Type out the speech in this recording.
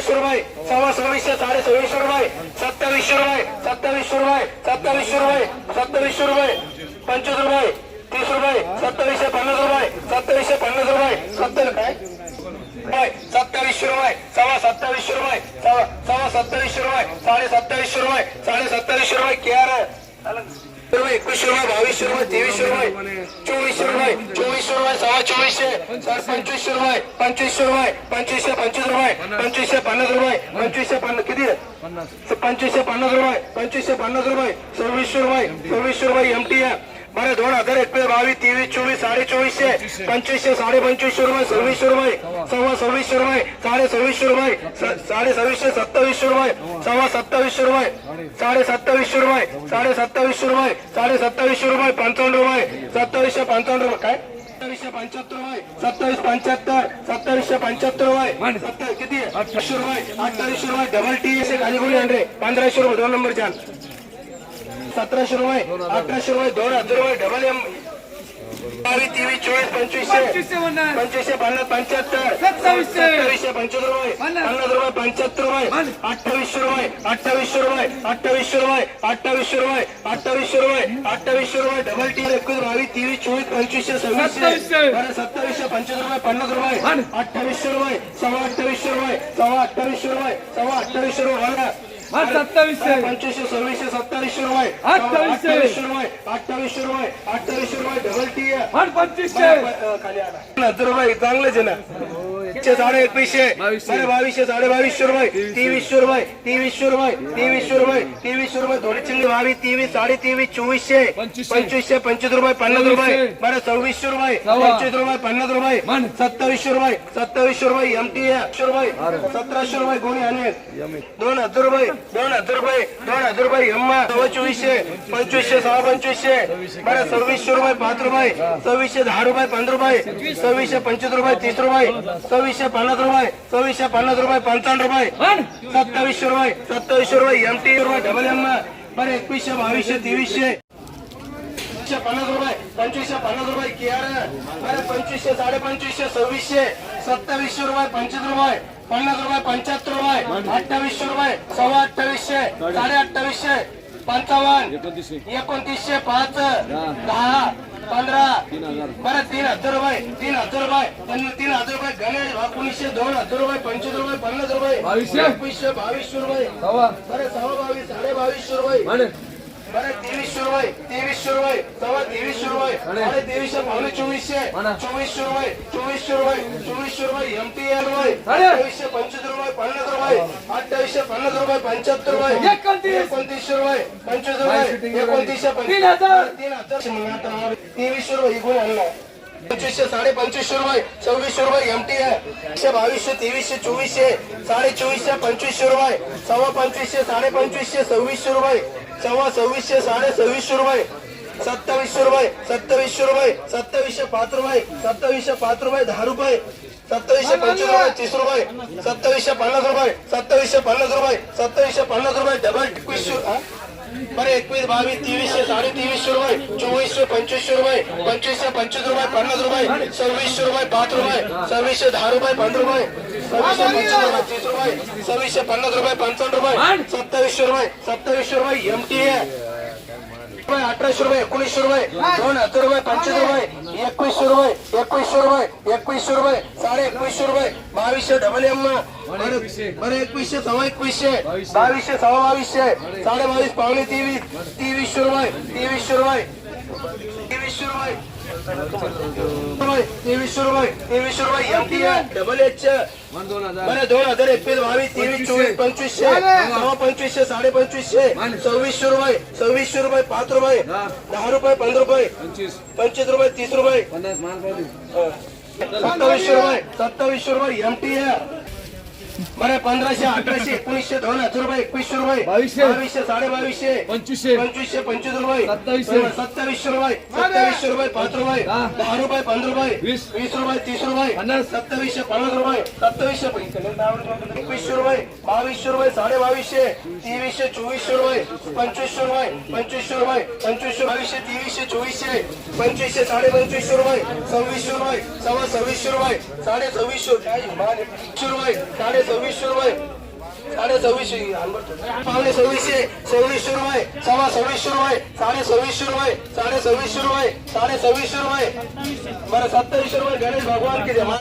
सत्तावीसशे रुपये सव्वा सव्वीसशे साडे सव्वीसशे रुपये सत्तावीसशे रुपये सत्तावीसशे रुपये सत्तावीसशे रुपये सत्तावीसशे रुपये पंचवीस रुपये तीस रुपये सत्तावीसशे पन्नास रुपये सत्तावीसशे पन्नास रुपये सत्तर काय? रुपये सत्तावीसशे रुपये सव्वा सत्तावीसशे रुपये सव्वा सव्वा सत्तावीसशे रुपये साडे सत्तावीसशे रुपये साडे सत्तावीसशे रुपये केअर रुपये एकवीसशे रुपये बावीसशे रुपये तेवीसशे रुपये चोवीसशे रुपये चोवीसशे रुपये सव्वा चोवीसशे सर पंचवीसशे रुपये पंचवीसशे रुपये पंचवीसशे पंचवीस रुपये पंचवीसशे पन्नास रुपये पंचवीसशे पन्नास किती? पंचवीसशे पन्नास रुपये पंचवीसशे पन्नास रुपये सव्वीसशे रुपये सव्वीसशे रुपये एम टी आहे बरं दोन हजार एकवीस बावीस तेवीस चोवीस साडे चोवीसशे पंचवीसशे साडे पंचवीसशे रुपये सव्वीसशे रुपये सव्वा सव्वीसशे रुपये साडे सव्वीसशे रुपये साडे सव्वीसशे सत्तावीसशे रुपये सव्वा सत्तावीसशे रुपये साडे सत्तावीसशे रुपये साडे सत्तावीसशे रुपये साडे सत्तावीसशे रुपये पंचावन्न रुपये सत्तावीसशे पंचावन्न रुपये काय सत्तावीसशे पंच्याहत्तर रुपये सत्तावीस पंच्याहत्तर सत्तावीसशे पंच्याहत्तर रुपये सत्तावीस किती आहे? अठराशे रुपये अठ्ठावीसशे रुपये डबल टी एस खाली गोळी हंड्रेड पंधराशे रुपये दोन नंबर छान सतराशे रुपये अठराशे रुपये दोन हजार रुपये डबल एम बावीस तेवीस चोवीस पंचवीसशे पंचवीसशे पन्नास पंच्याहत्तर सत्तावीसशे. पंचवीस रुपये पन्नास रुपये पंच्याहत्तर रुपये अठ्ठावीसशे रुपये अठ्ठावीसशे रुपये अठ्ठावीसशे रुपये अठ्ठावीसशे रुपये अठ्ठावीसशे रुपये अठ्ठावीसशे रुपये डबल टी एकवीस बावीस तेवीस चोवीस पंचवीसशे सव्वीसशे सत्तावीसशे. पंचवीस रुपये पन्नास रुपये अठ्ठावीसशे रुपये सव्वा अठ्ठावीसशे रुपये सव्वा अठ्ठावीसशे रुपये सव्वा अठ्ठावीसशे रुपये हा, सत्तावीसशे. पंचवीसशे सव्वीसशे सत्तावीसशे रुपये. अठ्ठावीसशे. रुपये अठ्ठावीसशे रुपये अठ्ठावीसशे रुपये डबल टी पंचवीसशे. खाली आला. रुपये चांगलेच आहे ना. एकशे साडे एकवीसशे. साडे बावीसशे साडे बावीसशे रुपये तेवीसशे रुपये तेवीसशे रुपये तेवीसशे रुपये तेवीसशे रुपये थोडी चिल्ली बावीस तेवीस साडे तेवीस चोवीसशे पंचवीसशे. पंचवीस रुपये पन्नास रुपये. बरं सव्वीसशे रुपये सव्वा. पंचवीस रुपये पन्नास रुपये. सत्तावीसशे रुपये सत्तावीसशे रुपये एम टी एकशे रुपये सतराशे रुपये कोणी आणि दोन हजार रुपये दोन हजार रुपये दोन हजार रुपये एम्मा सव्वा चोवीसशे पंचवीसशे सहा पंचवीसशे बरं सव्वीसशे रुपये पाच रुपये सव्वीसशे दहा रुपये पंधरा रुपये सव्वीसशे पंचवीस रुपये तीस रुपये सव्वीसशे पन्नास रुपये सव्वीसशे पन्नास रुपये पंचावन्न रुपये. सत्तावीसशे रुपये सत्तावीसशे रुपये एम टी रुपये डबल एम बरं एकवीसशे बावीसशे तेवीसशे. पन्नास रुपये पंचवीसशे पन्नास रुपये अरे पंचवीसशे साडे पंचवीसशे सव्वीसशे. सत्तावीसशे रुपये पंचवीस रुपये. पन्नास रुपये पंच्याहत्तर रुपये. अठ्ठावीसशे रुपये सव्वा अठ्ठावीसशे साडे अठ्ठावीसशे पंचावन्न एकोणतीसशे. पाच दहा पंधरा बरं तीन हजार रुपये तीन हजार रुपये तीन- तीन हजार रुपये गणेश एकोणीसशे दोन हजार रुपये पंचवीस रुपये पन्नास रुपये बावीसशे. बावीसशे रुपये. बरं सव्वा बावीस साडे बावीसशे रुपये आण. बरं तेवीसशे रुपये तेवीसशे रुपये सव्वा तेवीसशे रुपये साडे तेवीसशे पावणे चोवीसशे म्हणा. चोवीसशे रुपये चोवीसशे रुपये चोवीसशे रुपये एम टी एल रुपये साडे. अठ्ठावीसशे पंचवीस रुपये पन्नास रुपये अठ्ठावीसशे पन्नास रुपये पंच्याहत्तर रुपये एकोणतीस. एकोणतीसशे रुपये पंचवीस बाई रुपये shooting एकोणतीसशे पंचवीस. तीन हजार. तीन हजार मग आता मला तेवीसशे रुपये इकडून आणला पंचवीसशे साडे पंचवीसशे रुपये सव्वीसशे रुपये एम टी आहे बावीसशे तेवीसशे चोवीसशे साडे चोवीसशे पंचवीसशे रुपये सव्वा पंचवीसशे साडे पंचवीसशे सव्वीसशे रुपये सव्वा सव्वीसशे साडे सव्वीसशे रुपये सत्तावीसशे रुपये सत्तावीसशे रुपये सत्तावीसशे पाच रुपये सत्तावीसशे पाच रुपये दहा रुपये सत्तावीसशे पंचवीस रुपये तीस रुपये सत्तावीसशे पन्नास रुपये सत्तावीसशे पन्नास रुपये सत्तावीसशे पन्नास रुपये डबल एकवीसशे? बरं एकवीस बावीस तेवीसशे साडे तेवीसशे रुपये चोवीसशे पंचवीसशे रुपये पंचवीसशे पंचवीस रुपये पन्नास रुपये सव्वीसशे रुपये पाच रुपये सव्वीसशे दहा रुपये पंधरा रुपये सव्वीसशे पंचवीस रुपये तीस रुपये सव्वीसशे पन्नास रुपये पंचावन्न रुपये सत्तावीसशे रुपये सत्तावीसशे रुपये एम टी आहे रुपये अठराशे रुपये एकोणीसशे रुपये दोन हजार रुपये पंचवीस रुपये एकवीसशे रुपये एकवीसशे रुपये एकवीसशे रुपये साडे एकवीसशे रुपये बावीसशे डबल एम बरं एकवीसशे सव्वा एकवीसशे बावीसशे सव्वा बावीसशे साडे बावीस पावणे तेवीस तेवीसशे रुपये तेवीसशे रुपये तेवीसशे रुपये रुपये तेवीसशे रुपये तेवीसशे रुपये एम टी आहे डबल एच वन दोन हजार बरं दोन हजार एकवीस बावीस तेवीस चोवीस पंचवीसशे सव्वा पंचवीसशे साडे पंचवीसशे सव्वीसशे रुपये सव्वीसशे रुपये पाच रुपये दहा रुपये पंधरा रुपये पंचवीस पंचवीस रुपये तीस बरं पंधराशे अठराशे एकोणीसशे दोन हजार रुपये एकवीसशे रुपये बावीसशे. बावीसशे साडे बावीसशे पंचवीसशे पंचवीसशे पंचवीस रुपये सत्तावीसशे. सत्तावीसशे रुपये सत्तावीसशे रुपये पाच रुपये दहा. रुपये पंधरा रुपये वीस. वीस रुपये तीस रुपये पन्नास. सत्तावीसशे पन्नास रुपये सत्तावीसशे एकवीसशे रुपये बावीसशे रुपये साडे बावीसशे तेवीसशे चोवीसशे रुपये पंचवीसशे रुपये पंचवीसशे रुपये पंचवीसशे बावीसशे तेवीसशे चोवीसशे पंचवीसशे साडे पंचवीसशे रुपये सव्वीसशे रुपये सव्वा सव्वीसशे रुपये साडे? सव्वीसशे रुपये साडे सव्वीस सव्वीसशे रुपये. साडे सव्वीसशे पावणे सव्वीसशे सव्वीसशे रुपये. सव्वा सव्वीसशे रुपये. साडे सव्वीसशे रुपये. साडे सव्वीसशे रुपये. साडे सव्वीसशे रुपये. बरं सत्तावीसशे रुपये गणेश भगवान की जमा